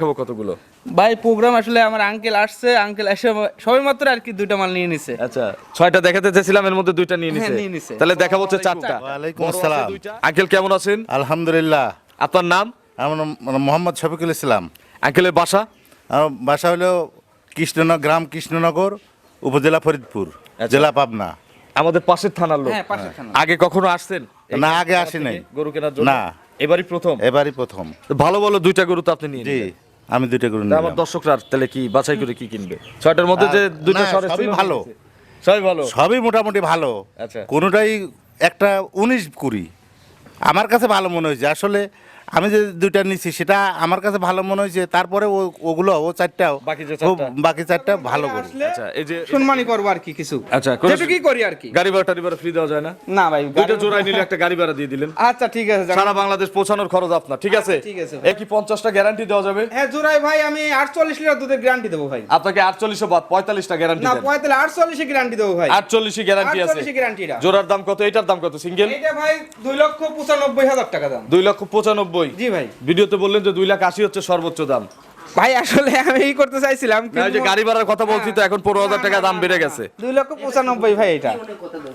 খাব কতগুলো? ভাই প্রোগ্রাম আসলে আমার আঙ্কেল আসছে আঙ্কেল এসে সবে মাত্র আর কি দুইটা মাল নিয়ে নিছে। আচ্ছা ছয়টা দেখাতে চেয়েছিলাম এর মধ্যে দুইটা নিয়ে হ্যাঁ, নিছে। তাহলে দেখা হচ্ছে চারটা। ওয়ালাইকুম আসসালাম। আঙ্কেল কেমন আছেন? আলহামদুলিল্লাহ। আপনার নাম? আমার নাম মোহাম্মদ শফিকুল ইসলাম। আঙ্কেলের বাসা? আমার বাসা হলো কৃষ্ণনগর গ্রাম কৃষ্ণনগর উপজেলা ফরিদপুর জেলা পাবনা। আমাদের পাশের থানার লোক। হ্যাঁ আগে কখনো আসছেন? না, আগে আসি নাই। গরু কেনার জন্য? না। এবারই প্রথম? এবারই প্রথম। ভালো ভালো দুইটা গরু তো আপনি নিয়ে জি। নিলেন। আমি দুইটা করে নিলাম আমার দর্শকরা তাহলে কি বাছাই করে কি কিনবে? ছয়টার মধ্যে যে সরে সবই ভালো। সবই ভালো? সবই মোটামুটি ভালো। আচ্ছা। কোনোটাই একটা উনিশ কুড়ি। আমার কাছে ভালো মনে হয়েছে। আসলে আমি যে দুইটা নিচ্ছি সেটা আমার কাছে ভালো মনে হয়েছে তারপরে ও- ওগুলো ও চারটাও বাকি যে চারটা? বাকি চারটা ভালো করি। আচ্ছা এই যে সম্মানই করব আর কি কিছু। আচ্ছা, কোনো- যেটুকুই করি আর কি। গাড়ি ভাড়া টাড়ি ভাড়া ফ্রি দেওয়া যায় না? না ভাই দুইটা জোড়ায় নিলে একটা গাড়ি ভাড়া দিয়ে দিলেন। আচ্ছা ঠিক আছে সারা বাংলাদেশ পৌঁছানোর খরচ আপনার ঠিক আছে? আচ্ছা, ঠিক আছে ভাই। এ কি পঞ্চাশটা গ্যারান্টি দেওয়া যাবে? হ্যাঁ জোড়াই ভাই আমি আটচল্লিশ লিটার দুধের গ্যারান্টি দেবো ভাই। আপনাকে আটচল্লিশে বাদ পঁয়তাল্লিশটা গ্যারান্টি না দেন। পঁয়তাল্লিশ আটচল্লিশে গ্যারান্টি দেবো ভাই। আটচল্লিশে গ্যারান্টি আছে। আটচল্লিশে গ্যারান্টিটা জোড়ার দাম কত? এটার দাম কত? সিঙ্গেল এইটা ভাই দুই লক্ষ পঁচানব্বই হাজার টাকা দাম। দুই লক্ষ পঁচানব্বই জি ভাই। ভিডিওতে বললেন যে দুই লাখ আশি হচ্ছে সর্বোচ্চ দাম। ভাই আসলে আমি এই করতে চাইছিলাম যে গাড়ি ভাড়ার কথা বলছি তো এখন পনেরো হাজার টাকা দাম বেড়ে গেছে। দুই লক্ষ পঁচানব্বই ভাই এটা।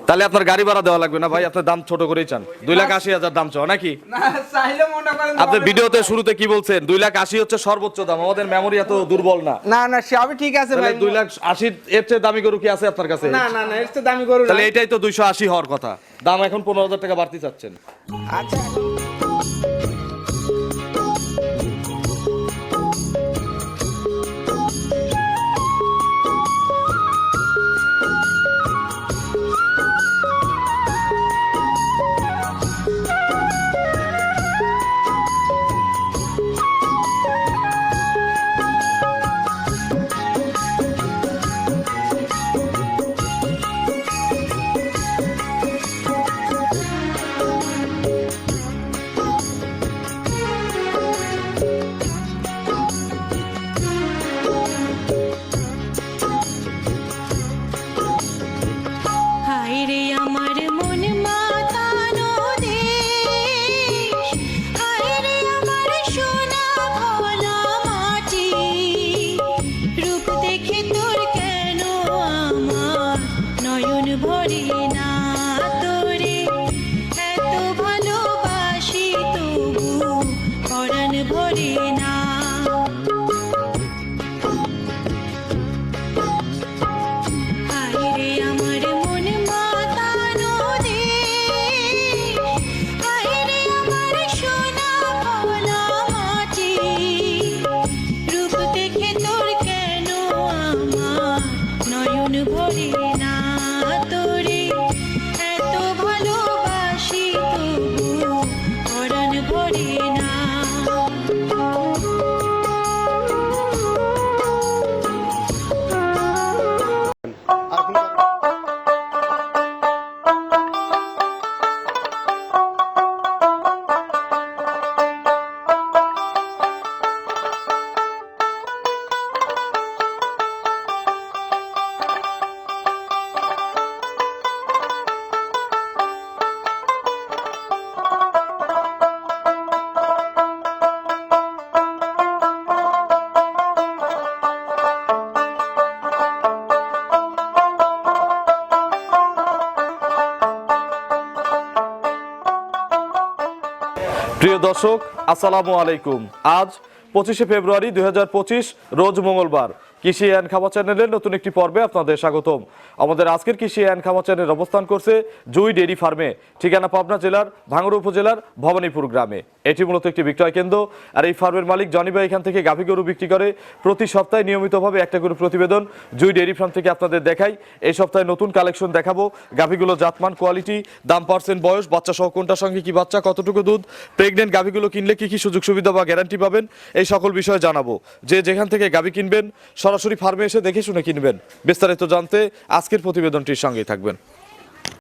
তাহলে আপনার গাড়ি ভাড়া দেওয়া লাগবে না ভাই? আপনার দাম ছোট করেই চান। দুই লাখ আশি হাজার দাম চাও নাকি? আপনি ভিডিওতে শুরুতে কি বলছেন? দুই লাখ আশি হচ্ছে সর্বোচ্চ দাম। আমাদের মেমোরি এত দুর্বল না। না না সবই ঠিক আছে ভাই। দুই লাখ আশি এর চেয়ে দামি গরু কি আছে আপনার কাছে? না না না এর তো দামি গরু তাহলে এটাই তো দুইশো আশি হওয়ার কথা। দাম এখন পনেরো হাজার টাকা বাড়তি চাচ্ছেন। আচ্ছা। প্রিয় দর্শক, আসসালামু আলাইকুম। আজ পঁচিশে ফেব্রুয়ারি দুই হাজার পঁচিশ, রোজ মঙ্গলবার। কৃষি অ্যান্ড খামা চ্যানেলের নতুন একটি পর্বে আপনাদের স্বাগতম। আমাদের আজকের কৃষি অ্যান্ড খামা চ্যানেল অবস্থান করছে জুই ডেরি ফার্মে, ঠিকানা পাবনা জেলার ভাঙড় উপজেলার ভবানীপুর গ্রামে। এটি মূলত একটি বিক্রয় কেন্দ্র। আর এই ফার্মের মালিক জনি ভাই এখান থেকে গাভী গরু বিক্রি করে প্রতি সপ্তাহে নিয়মিতভাবে একটা করে প্রতিবেদন জুই ডেরি ফার্ম থেকে আপনাদের দেখাই। এই সপ্তাহে নতুন কালেকশন দেখাবো। গাভীগুলো জাতমান, কোয়ালিটি, দাম, পার্সেন্ট, বয়স বাচ্চা সহ কোনটার সঙ্গে কি বাচ্চা, কতটুকু দুধ, প্রেগনেন্ট গাভীগুলো কিনলে কি কি সুযোগ সুবিধা বা গ্যারান্টি পাবেন, এই সকল বিষয়ে জানাব। যে যেখান থেকে গাভী কিনবেন, সরাসরি ফার্মে এসে দেখে শুনে কিনবেন। বিস্তারিত জানতে আজকের প্রতিবেদনটির সঙ্গে থাকবেন।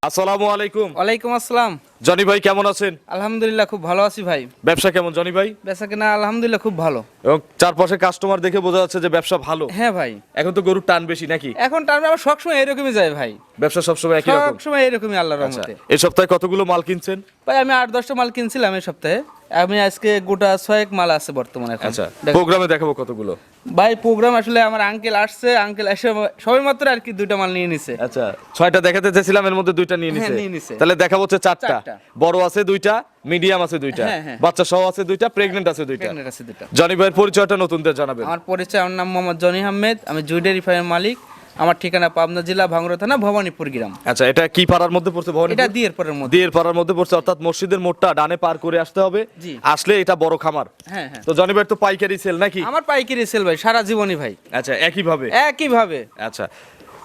আসসালামু আলাইকুম। ওয়ালাইকুম আসসালাম। জনি ভাই কেমন আছেন? আলহামদুলিল্লাহ খুব ভালো আছি ভাই। ব্যবসা কেমন জনি ভাই? ব্যবসা কেনা আলহামদুলিল্লাহ খুব ভালো। এবং চারপাশে কাস্টমার দেখে বোঝা যাচ্ছে যে ব্যবসা ভালো। হ্যাঁ ভাই। এখন তো গরুর টান বেশি নাকি? এখন টান আমার সবসময় এরকমই যায় ভাই। ব্যবসা সবসময় একই রকম? সবসময় এরকমই আল্লাহর আচ্ছা রহমতে। এই সপ্তাহে কতগুলো মাল কিনছেন? ভাই আমি আট দশটা মাল কিনছিলাম এই সপ্তাহে। আমি আজকে গোটা ছয়েক মাল আছে বর্তমানে আচ্ছা প্রোগ্রামে দেখাবো কতগুলো। ভাই প্রোগ্রাম আসলে আমার আঙ্কেল আসছে আঙ্কেল এসে সবাই মাত্র আর কি দুইটা মাল নিয়ে নিছে। আচ্ছা ছয়টা দেখাতে চাইছিলাম এর মধ্যে দুইটা নিয়ে হ্যাঁ, নিছে। নিয়ে নিছে। তাহলে দেখাবো হচ্ছে চারটা। বড় আছে দুইটা মিডিয়াম আছে দুইটা। হ্যাঁ, হ্যাঁ। বাচ্চা সহ আছে দুইটা প্রেগনেন্ট আছে দুইটা। Pregnant আছে দুইটা। জনি ভাইয়ের পরিচয়টা নতুনদের জানাবেন। আমার পরিচয় আমার নাম মোহাম্মদ জনি আহমেদ আমি জুইডারি ফার্মের মালিক। আমার ঠিকানা পাবনা জেলা ভাঙড়া থানা ভবানীপুর গ্রাম। আচ্ছা এটা কি পাড়ার মধ্যে পড়ছে? ভবানী এটা দিয়ের পাড়ার মধ্যে। দিয়ের পাড়ার মধ্যে পড়ছে অর্থাৎ মসজিদের মোড়টা ডানে পার করে আসতে হবে। জি। আসলে এটা বড় খামার। হ্যাঁ হ্যাঁ। তো জনি ভাই তো পাইকারি সেল নাকি? আমার পাইকারি সেল ভাই সারা জীবনই ভাই। আচ্ছা একই ভাবে একই ভাবে আচ্ছা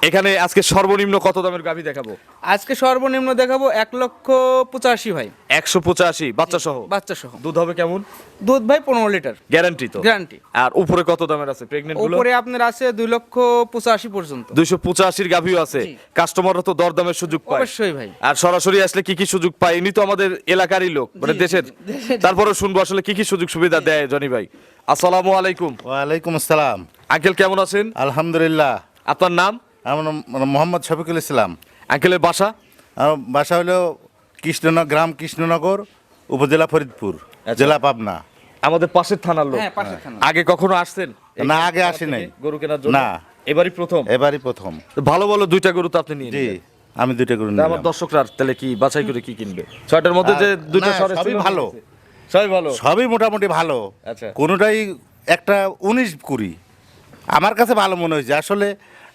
এখানে আজকে সর্বনিম্ন কত দামের গাভি দেখাবো? আজকে সর্বনিম্ন দেখাবো এক লক্ষ পঁচাশি ভাই। একশো পঁচাশি বাচ্চা সহ? বাচ্চা সহ। দুধ হবে কেমন? দুধ ভাই পনেরো লিটার। গ্যারান্টি তো? গ্যারান্টি আর উপরে কত দামের আছে? প্রেগনেন্টগুলো? উপরে আপনার আছে দুই লক্ষ পঁচাশি পর্যন্ত। দুইশো পঁচাশির গাভিও আছে। কাস্টমাররা তো দরদামের সুযোগ পায়। অবশ্যই ভাই। আর সরাসরি আসলে কি কি সুযোগ পায়? ইনি তো আমাদের এলাকারই লোক মানে দেশের। দেশের। তারপরে শুনব আসলে কি কি সুযোগ সুবিধা দেয় জনি ভাই। আসসালামু আলাইকুম। ওয়ালাইকুম আসসালাম। আঙ্কেল কেমন আছেন? আলহামদুলিল্লাহ। আপনার নাম? আমার নাম মোহাম্মদ শফিকুল ইসলাম। আঙ্কেলের বাসা? আমার বাসা হলো কৃষ্ণনগর গ্রাম কৃষ্ণনগর উপজেলা ফরিদপুর জেলা পাবনা। আমাদের পাশের থানার লোক। হ্যাঁ আগে কখনো আসছেন না, আগে আসি নাই। গরু কেনার জন্য? না। এবারই প্রথম? এবারই প্রথম। তো ভালো ভালো দুইটা গরু তো আপনি নিয়ে জি আমি দুইটা তা নিলাম। আমার দর্শকরা তাহলে কি বাছাই করে কি কিনবে? ছয়টার মধ্যে যে দুইটা সরে সবই ভালো। সবই ভালো? সবই মোটামুটি ভালো। আচ্ছা। কোনোটাই একটা উনিশ কুড়ি। আমার কাছে ভালো মনে হয়েছে। আসলে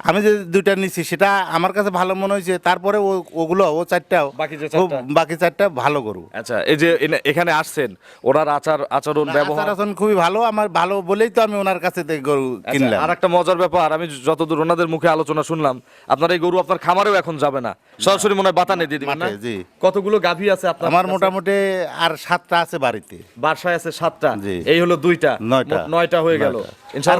আমি যে দুইটা নিছি সেটা আমার কাছে ভালো মনে হয়েছে তারপরে ও- ওগুলো ও চারটাও বাকি যে চারটা? বাকি চারটা ভালো গরু। আচ্ছা এই যে এখানে আসছেন ওনার আচার আচরণ ব্যবহার? আচরণ খুবই ভালো আমার ভালো বলেই তো আমি ওনার কাছে থেকে গরু কিনলাম। আর একটা মজার ব্যাপার আমি যতদূর ওনাদের মুখে আলোচনা শুনলাম আপনার এই গরু আপনার খামারেও এখন যাবে না। সরাসরি মনে হয় বাতানে দিয়ে দিবেন না? জি। কতগুলো গাভী আছে আপনার আমার মোটামুটি আর সাতটা আছে বাড়িতে। বাসায় আছে সাতটা? জি। এই হলো দুইটা? নয়টা। নয়টা হয়ে গেল।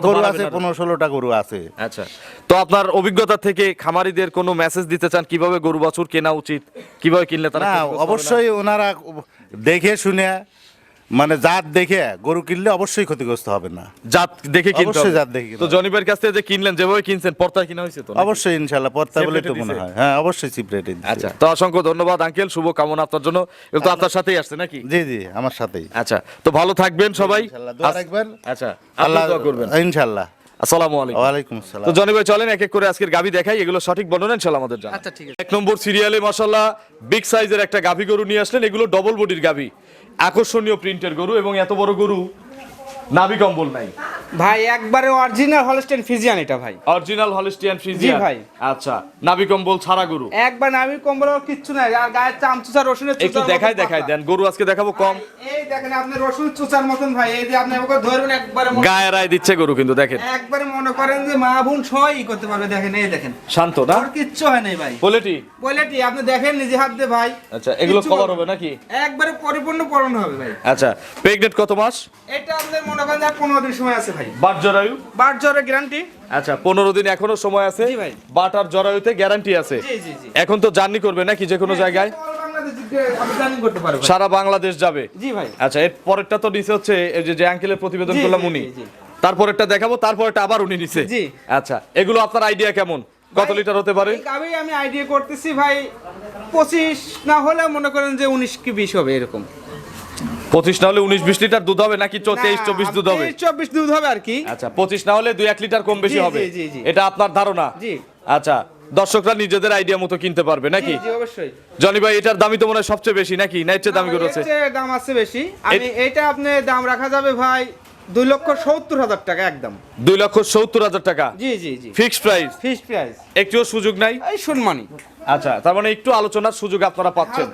গরু আছে পনেরো ষোলোটা গরু আছে। আচ্ছা। তো আপনার অভিজ্ঞতা থেকে খামারিদের কোনো মেসেজ দিতে চান কীভাবে গরু বাছুর কেনা উচিত? কীভাবে কিনলে তারা? অবশ্যই ওনারা দেখে শুনে মানে জাত দেখে গরু কিনলে অবশ্যই ক্ষতিগ্রস্ত হবে না। জাত দেখে কিনতে অবশ্যই জাত দেখে তো জনিবের কাছ থেকে যে কিনলেন যেভাবে কিনছেন পর্তায় কিনা হয়েছে তো অবশ্যই ইনশাল্লাহ পড়তে বলে তো মনে হয়। হ্যাঁ অবশ্যই সিপ্রেটে আচ্ছা তো অসংখ্য ধন্যবাদ আঙ্কেল। শুভ কামনা আপনার জন্য। তো আপনার সাথেই আসছে নাকি? জি জি আমার সাথেই। আচ্ছা তো ভালো থাকবেন সবাই। দোয়া রাখবেন। আচ্ছা আল্লাহ দোয়া করবেন। ইনশাল্লাহ আসসালামু আলাইকুম। ওয়ালাইকুম আসসালাম। তো জনি ভাই চলেন এক এক করে আজকের গাভি দেখাই। এগুলো সঠিক বর্ণনা ইনশাল্লাহ আমাদের জানা আচ্ছা ঠিক আছে। এক নম্বর সিরিয়ালে মাশাল্লাহ বিগ সাইজের একটা গাভি গরু নিয়ে আসলেন। এগুলো ডবল বডির গাভি। আকর্ষণীয় প্রিন্টের গরু এবং এত বড় গরু নাভি কম্বল নাই। ভাই একবারে অরিজিনাল হলস্টেন ফিজিয়ান এটা ভাই। অরিজিনাল হলিস্টিয়ান ফ্রিজিয়ান ভাই। আচ্ছা নাভি কম্বল ছাড়া গরু? একবার আমি কম্বল আর কিচ্ছু নাই আর গায়ের চামচুচা রসুনের একটু দেখাই দেখাই দেন গরু আজকে দেখাবো কম। এই দেখেন আপনি রসুন চুচার মতন ভাই এই যে আপনি আমাকে ধরবেন একবারে গায়ে রায় দিচ্ছে গরু কিন্তু দেখেন। একবারে মনে করেন যে মা বোন সবাই করতে পারবে দেখেন এই দেখেন। শান্ত না? আর কিচ্ছু হয় নাই ভাই। পোলেটি বলেটি আপনি দেখেন নিজে হাত দিয়ে ভাই। আচ্ছা এগুলো কভার হবে নাকি? একবারে পরিপূর্ণ পড়ানো হবে ভাই। আচ্ছা প্রেগনেন্ট কত মাস? এটা আপনাদের মনে করেন যে আর পনেরো দিন সময় আছে ভাই। বাট জরায়ু? বার জ্বরের গ্যারান্টি আচ্ছা পনেরো দিন এখনও সময় আছে। জি ভাই। বাট আর জরায়ুতে গ্যারান্টি আছে। জি জি জি। এখন তো জার্নি করবে নাকি যে কোনো জায়গায়? সারা বাংলাদেশ যাবে। জি ভাই। আচ্ছা এর পরেরটা তো নিচে হচ্ছে এই যে আঙ্কেলের প্রতিবেদন করলাম উনি। তারপরেরটা দেখাবো তারপরেরটা আবার উনি নিচে জি। আচ্ছা এগুলো আপনার আইডিয়া কেমন? কত লিটার হতে পারে? আমি আইডিয়া করতেছি ভাই পঁচিশ না হলে মনে করেন যে উনিশ কি বিশ হবে এরকম। পঁচিশ না হলে উনিশ বিশ লিটার দুধ হবে নাকি তেইশ চব্বিশ দুধ হবে? চব্বিশ দুধ হবে আর কি। আচ্ছা পঁচিশ না হলে দুই এক লিটার কম বেশি হবে। এটা আপনার ধারণা? জি। আচ্ছা দর্শকরা নিজেদের আইডিয়া মতো কিনতে পারবে নাকি? জি, অবশ্যই। জনি ভাই এটার দামই তো মনে হয় সবচেয়ে বেশি নাকি? না এর দামি এর দাম আছে বেশি। আমি এইটা আপনি দাম রাখা যাবে ভাই দুই লক্ষ সত্তর হাজার টাকা একদম। দুই লক্ষ সত্তর হাজার টাকা? জি জি জি। ফিক্সড প্রাইস ফিক্স প্রাইস একটুও সুযোগ নাই? এই শুনমানি। আচ্ছা তার মানে একটু আলোচনার সুযোগ আপনারা পাচ্ছেন।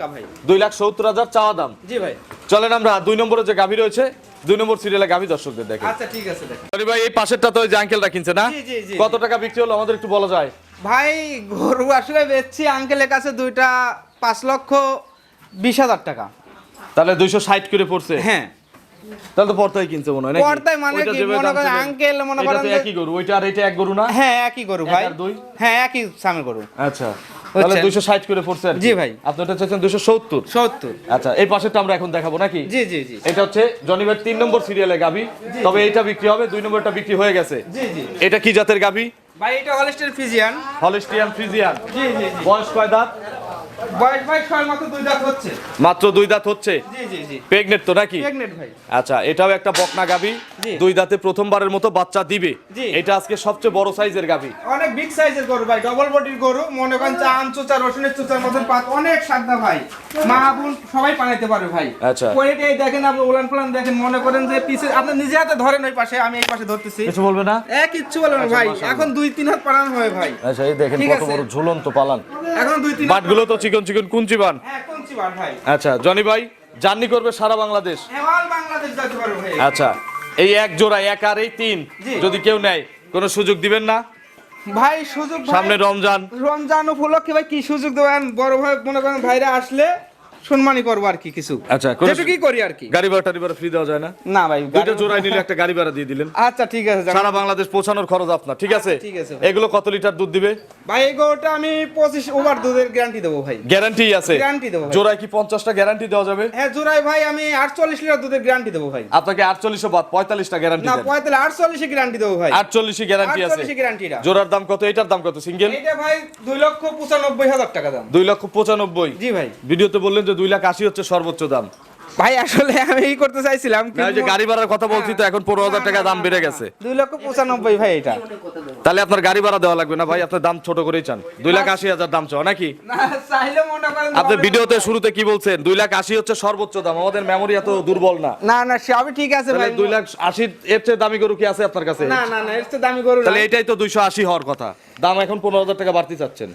দুই লাখ সত্তর হাজার চাওয়া দাম। জি ভাই। চলেন আমরা দুই নম্বরে যে গাভী রয়েছে দুই নম্বর সিরিয়ালে গাভী দর্শকদের দেখেন আচ্ছা ঠিক আছে দেখেন। ভাই এই পাশেরটা তো ওই যে আঙ্কেলটা কিনছে না? কত টাকা বিক্রি হলো? আমাদের একটু বলা যায়। ভাই গরু আসলে বেচছি আঙ্কেলের কাছে দুইটা পাঁচ লক্ষ বিশ হাজার টাকা। তাহলে দুইশো ষাট করে পড়ছে। হ্যাঁ। তাহলে তো পর্তায় কিনছে মনে হয়? পর্দায় মানে কি? মনে করেন আঙ্কেল মনে এটা করেন যে- একই গরু ওইটা আর এটা এক গরু না? হ্যাঁ একই গরু ভাই। আর দুই? হ্যাঁ একই সামে গরু। আচ্ছা তাহলে বুঝছেন? দুইশো ষাট করে পড়ছে আর জি ভাই। আপনি ওটা চাইছেন দুইশো সত্তর? সত্তর। আচ্ছা এই পাশেরটা আমরা এখন দেখাবো নাকি? জি জি জি। এটা হচ্ছে জনিবের তিন নম্বর সিরিয়ালে গাবি তবে এটা বিক্রি হবে দুই নম্বরটা বিক্রি হয়ে গেছে। জি জি। এটা কি জাতের গাবি ভাই এটা হলস্টের ফিজিয়ান হলিস্টিয়ান ফ্রিজিয়ান জি জি। বয়স কয় দাঁত? মাত্র দুই দাঁত হচ্ছে। মাত্র দুই দাঁত হচ্ছে? জি জি জি। প্রেগনেন্ট তো নাকি? আচ্ছা এটাও একটা বকনা গাভী। দুই দাঁতে প্রথমবারের মতো বাচ্চা দিবে। এটা আজকে সবচেয়ে বড় সাইজের গাভী। অনেক বিগ সাইজের গরু ভাই ডবল বডির গরু মনে করেন চান চোচা রসুনের চোচার মতন পাত অনেক সাদা ভাই। মা বোন সবাই পানাইতে পারে ভাই। আচ্ছা। কোয়ালিটি দেখেন আপনি উলান ফুলান দেখেন মনে করেন যে পিছে আপনি নিজে হাতে ধরেন ওই পাশে আমি এই পাশে ধরতেছি। কিছু বলবে না? এ কিচ্ছু বলেন ভাই। এখন দুই তিন হাত পালানো হয় ভাই। আচ্ছা এই দেখেন ঠিক কত বড় ঝুলন্ত পালান। এখন দুই তিন বাটগুলো তো চিকন চিকন কুঞ্চি বান। হ্যাঁ আচ্ছা জনি ভাই জার্নি করবে সারা বাংলাদেশ? হ্যাঁ আচ্ছা এই এক জোড়া এক আর এই তিন যদি কেউ নেয় কোনো সুযোগ দিবেন না? ভাই সুযোগ সামনে রমজান। রমজান উপলক্ষে ভাই কি সুযোগ দেবেন? বড় ভাই মনে করেন ভাইরা আসলে সম্মানই করব আর কি কিছু। আচ্ছা, যেটুকুই করি আর কি। গাড়ি ভাড়া টাড়ি ভাড়া ফ্রি দেওয়া যায় না? না ভাই দুইটা গাড়ি- জোড়ায় নিলে একটা গাড়ি ভাড়া দিয়ে দিলেন। আচ্ছা ঠিক আছে সারা বাংলাদেশ পৌঁছানোর খরচ আপনার ঠিক আছে? ঠিক আছে এগুলো কত লিটার দুধ দিবে? ভাই এই গরুটা আমি পঁচিশ ওভার দুধের গ্যারান্টি দেবো ভাই। গ্যারান্টি আছে। গ্যারান্টি দেবো। জোড়ায় কি পঞ্চাশটা গ্যারান্টি দেওয়া যাবে? হ্যাঁ জোড়াই ভাই আমি আটচল্লিশ লিটার দুধের গ্যারান্টি দেবো ভাই। আপনাকে আটচল্লিশশো বাদ পঁয়তাল্লিশটা গ্যারান্টি না পঁয়তাল্লিশ আটচল্লিশে গ্যারান্টি দেবো ভাই। আটচল্লিশই গ্যারান্টি আছে। আটচল্লিশে গ্যারান্টিটা জোড়ার দাম কত? এটার দাম কত? সিঙ্গেল এইটা ভাই দুই লক্ষ পঁচানব্বই হাজার টাকা দাম। দুই লক্ষ পঁচানব্বই। জি ভাই। ভিডিওতে বললেন যে দুই লাখ আশি হচ্ছে সর্বোচ্চ দাম। ভাই আসলে আমি এই করতে চাইছিলাম ওই যে গাড়ি ভাড়ার কথা বলছি তো এখন পনেরো হাজার টাকা দাম বেড়ে গেছে। দুই লক্ষ পঁচানব্বই ভাই এটা। তাহলে আপনার গাড়ি ভাড়া দেওয়া লাগবে না ভাই? আপনার দাম ছোট করেই চান। দুই লাখ আশি হাজার দাম চাও নাকি? চাইলে মনে করেন আপনি ভিডিওতে শুরুতে কি বলছেন? দুই লাখ আশি হচ্ছে সর্বোচ্চ দাম আমাদের মেমোরি এত দুর্বল না। না না সবই ঠিক আছে তাহলে ভাই। দুই লাখ আশি এর চেয়ে দামি গরু কি আছে আপনার কাছে? না না না এর তো দামি গরু তাহলে এটাই তো দুইশো আশি হওয়ার কথা। দাম এখন পনেরো হাজার টাকা বাড়তি চাচ্ছেন।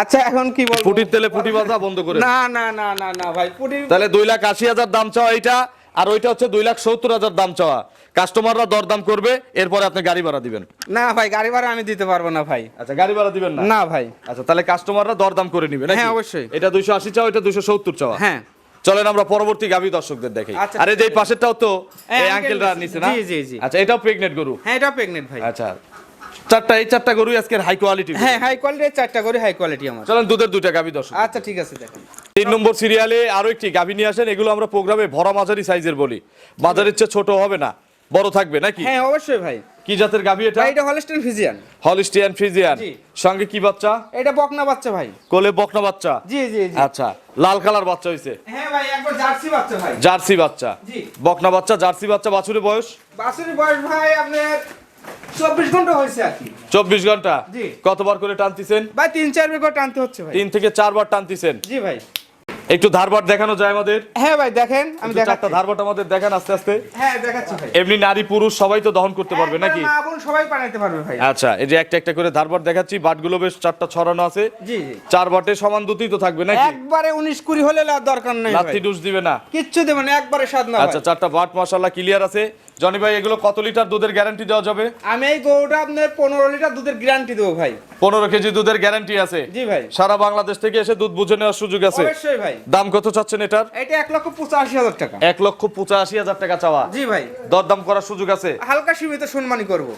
আচ্ছা এখন কি বলব? ফুটির তেলে ফুটি বাজা বন্ধ করে না না না না না ভাই পুটি তাহলে দুই লাখ আশি হাজার দাম চাওয়া এইটা আর ওইটা হচ্ছে দুই লাখ সত্তর হাজার দাম চাওয়া। কাস্টমাররা দরদাম করবে এরপরে আপনি গাড়ি ভাড়া দিবেন। না ভাই গাড়ি ভাড়া আমি দিতে পারব না ভাই। আচ্ছা গাড়ি ভাড়া দিবেন না? না ভাই। আচ্ছা তাহলে কাস্টমাররা দরদাম করে নিবে হ্যাঁ, অবশ্যই। এটা দুইশো আশি চাওয়া এটা দুইশো সত্তর চাওয়া। হ্যাঁ। চলেন আমরা পরবর্তী গাভী দর্শকদের দেখি। আচ্ছা, আর যে পাশেরটাও তো হ্যাঁ, এই আঙ্কেলরা নিছে না? জি, জি, জি। আচ্ছা এটাও প্রেগনেন্ট গরু? হ্যাঁ এটা প্রেগনেন্ট ভাই। আচ্ছা চারটা এই চারটা গরুই আজকের হাই কোয়ালিটি হ্যাঁ হাই কোয়ালিটির চারটা করে হাই কোয়ালিটি আমার। চলেন দুধের দুইটা গাভী দর্শক। আচ্ছা ঠিক আছে দেখেন। তিন নম্বর সিরিয়ালে আরও একটি গাভী নিয়ে আসেন এগুলো আমরা প্রোগ্রামে ভরা মাঝারি সাইজের বলি। মাঝারির চেয়ে ছোট হবে না বড় থাকবে নাকি? হ্যাঁ অবশ্যই ভাই। কি জাতের গাভী এটা? এটা হলস্টেন ফিজিয়ান হলিস্টিয়ান ফ্রিজিয়ান। সঙ্গে কি বাচ্চা? এটা বকনা বাচ্চা ভাই। কোলে বকনা বাচ্চা? জি জি জি। আচ্ছা লাল কালার বাচ্চা হইছে। হ্যাঁ ভাই একবার জার্সি বাচ্চা ভাই। জার্সি বাচ্চা। জি। বকনা বাচ্চা জার্সি বাচ্চা বাছুরের বয়স? বাসুরি বয়স ভাই আপনার চব্বিশ ঘণ্টা হয়েছে আর কি। চব্বিশ ঘণ্টা? জি। কতবার করে টানতিছেন? ভাই তিন চার বিঘা টানতে হচ্ছে ভাই। তিন থেকে চারবার টানতিছেন? জি ভাই। একটু ধারবার দেখানো যায় আমাদের? হ্যাঁ ভাই দেখেন আমি দেখাচ্ছি। ধারবাট আমাদের দেখান আস্তে আস্তে। হ্যাঁ দেখাচ্ছি ভাই। এমনি নারী পুরুষ সবাই তো দহন করতে পারবে নাকি? মা বোন সবাই বানাইতে পারবে ভাই। আচ্ছা এই যে একটা একটা করে ধারবার দেখাচ্ছি বাটগুলো বেশ চারটা ছড়ানো আছে। জি জি। চার বাটে সমান দুটি তো থাকবে নাকি? একবারে উনিশ কুড়ি হলে আর দরকার নাই ভাই। লাত্তি ডুস দিবে না। কিচ্ছু দেবেন একবারে স্বাদ না আচ্ছা চারটা বাট মশালা ক্লিয়ার আছে। জনি ভাই এগুলো কত লিটার দুধের গ্যারান্টি দেওয়া যাবে? আমি এই গরুটা আপনার পনেরো লিটার দুধের গ্যারান্টি দেবো ভাই। পনেরো কেজি দুধের গ্যারান্টি আছে। জি ভাই। সারা বাংলাদেশ থেকে এসে দুধ বুঝে নেওয়ার সুযোগ আছে। অবশ্যই ভাই। দাম কত চাচ্ছেন এটার? এটা এক লক্ষ পঁচাশি হাজার টাকা। এক লক্ষ পঁচাশি হাজার টাকা চাওয়া। জি ভাই। দরদাম করার সুযোগ আছে। হালকা সীমিত সম্মানই করব।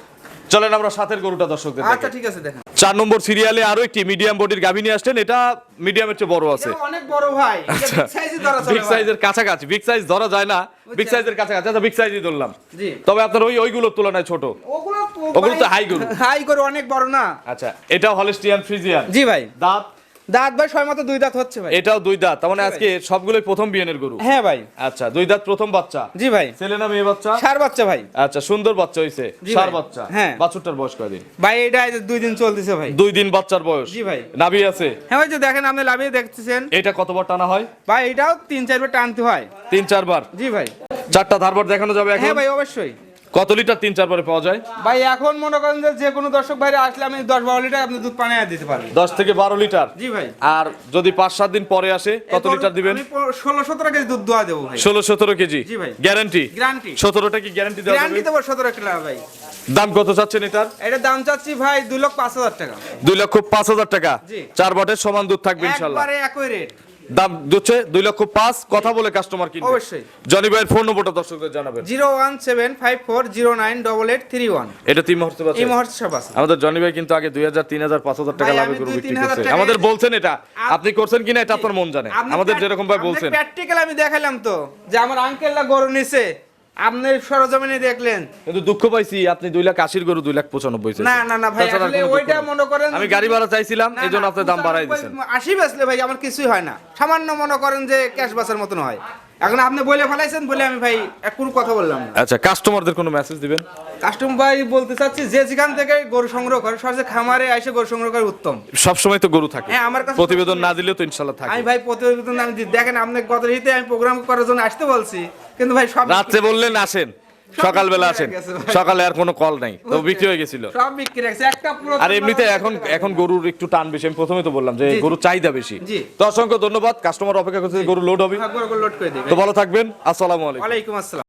চলেন আমরা সাথের গরুটা দর্শকদের আচ্ছা ঠিক আছে দেখেন। চার নম্বর সিরিয়ালে আরও একটি মিডিয়াম বডির গাভী নিয়ে আসছেন এটা মিডিয়ামের চেয়ে বড় আছে। এটা অনেক বড় ভাই। আচ্ছা। সাইজে ধরা চলে বিগ। সাইজের কাছাকাছি। বিগ সাইজ ধরা যায় না। বিগ সাইজের কাছাকাছি। আচ্ছা বিগ সাইজই ধরলাম। জি। তবে আপনার ওই ওইগুলোর তুলনায় ছোট। ওগুলো ওগুলো তো হাই গরু। হাই গরু অনেক বড় না। আচ্ছা এটা হলিস্টিয়ান ফ্রিজিয়ান। জি ভাই। দাঁত দাঁত ভাই ছয় মাত্র দুই দাঁত হচ্ছে ভাই। এটাও দুই দাঁত তার মানে আজকে সবগুলোই প্রথম বিয়ানের গরু। হ্যাঁ ভাই। আচ্ছা দুই দাঁত প্রথম বাচ্চা। জি ভাই। ছেলে না মেয়ে বাচ্চা? সার বাচ্চা ভাই। আচ্ছা সুন্দর বাচ্চা হইছে সার বাচ্চা। হ্যাঁ। বাছুরটার বয়স কয়দিন? ভাই এটা দুই দিন চলতেছে ভাই। দুই দিন বাচ্চার বয়স। জি ভাই। নাভি আছে? হ্যাঁ ভাই যে দেখেন আপনি লাভিয়ে দেখতেছেন। এটা কতবার টানা হয়? ভাই এটাও তিন চারবার টানতে হয়। তিন চারবার। জি ভাই। চারটা ধারবার দেখানো যাবে এখন? হ্যাঁ ভাই অবশ্যই। কত লিটার তিন চারবারে পাওয়া যায়? ভাই এখন মনে করেন যে যে কোনো দর্শক ভাইরা আসলে আমি দশ বারো লিটার আপনি দুধ পানি দিতে পারবেন। দশ থেকে বারো লিটার? জি ভাই। আর যদি পাঁচ সাত দিন পরে আসে কত লিটার দিবেন? আমি ষোলো সতেরো কেজি দুধ দোয়া দেবো ভাই। ষোলো সতেরো কেজি? জি ভাই। গ্যারান্টি গ্যারান্টি সতেরোটা কি গ্যারান্টি দেওয়া গ্যারান্টি দেবো সতেরো কিলো ভাই। দাম কত চাচ্ছেন এটার? এটার দাম চাচ্ছি ভাই দুই লক্ষ পাঁচ হাজার টাকা। দুই লক্ষ পাঁচ হাজার টাকা। জি। চার বটের সমান দুধ থাকবে ইনশাল্লাহ। একবারে একই রেট দাম হচ্ছে দুই লক্ষ পাঁচ। কথা বলে কাস্টমার কিনবে। অবশ্যই। জনি ভাইয়ের ফোন নম্বরটা দর্শকদের জানাবেন। Zero one seven five four zero nine double eight three one. এটা তিন মুহূর্তে এই পাচ্ছে সব আছে। আমাদের জনি ভাই কিন্তু আগে দুই হাজার তিন হাজার পাঁচ হাজার টাকা লাভ লাভে গরু বিক্রি করছে। আমাদের বলছেন এটা। আপনি করছেন কিনা এটা আপনার মন জানে। আমাদের যেরকম ভাই বলছেন। প্র্যাকটিক্যাল আমি দেখালাম তো যে আমার আঙ্কেলরা গরু নিছে। আপনি সরজমিনে দেখলেন। কিন্তু দুঃখ পাইছি আপনি দুই লাখ আশির গরু দুই লাখ পঁচানব্বই না না না ভাই আসলে ওইটা মনে করেন আমি গাড়ি ভাড়া চাইছিলাম এই জন্য আপনার দাম বাড়াই 95 দিয়েছেন। আশি বেচলে ভাই আমার কিছুই হয় না। সামান্য মনে করেন যে ক্যাশ বাসের মতন হয়। এখন আপনি বলে ফেলাইছেন বলে আমি ভাই কোনো কথা বললাম না। আচ্ছা কাস্টমারদের কোনো মেসেজ দিবেন? কাস্টমার ভাই বলতে চাচ্ছি যে যেখান থেকে গরু সংগ্রহ করে সরাসরি খামারে এসে গরু সংগ্রহ করে উত্তম। সব সময় তো গরু থাকে। হ্যাঁ, আমার কাছে প্রতিবেদন না দিলেও তো ইনশাআল্লাহ থাকে। আমি ভাই প্রতিবেদন আমি দেখেন আপনি গত হিতে আমি প্রোগ্রাম করার জন্য আসতে বলছি কিন্তু ভাই সব রাত্রে বললেন আসেন। সকালবেলা আসেন। হয়ে ভাই। সকালে আর কোনো কল নাই। তো বিক্রি হয়ে গেছিল। সব বিক্রি রাখছে একটা পুরো আর এমনিতে এখন এখন গরুর একটু টান বেশি। আমি প্রথমে তো বললাম যে। গরুর চাহিদা বেশি। তো অসংখ্য ধন্যবাদ। কাস্টমার অপেক্ষা করছে গরু লোড হবে। লোড করে দিবে। তো ভালো থাকবেন। আসসালামু আলাইকুম। আসসালাম।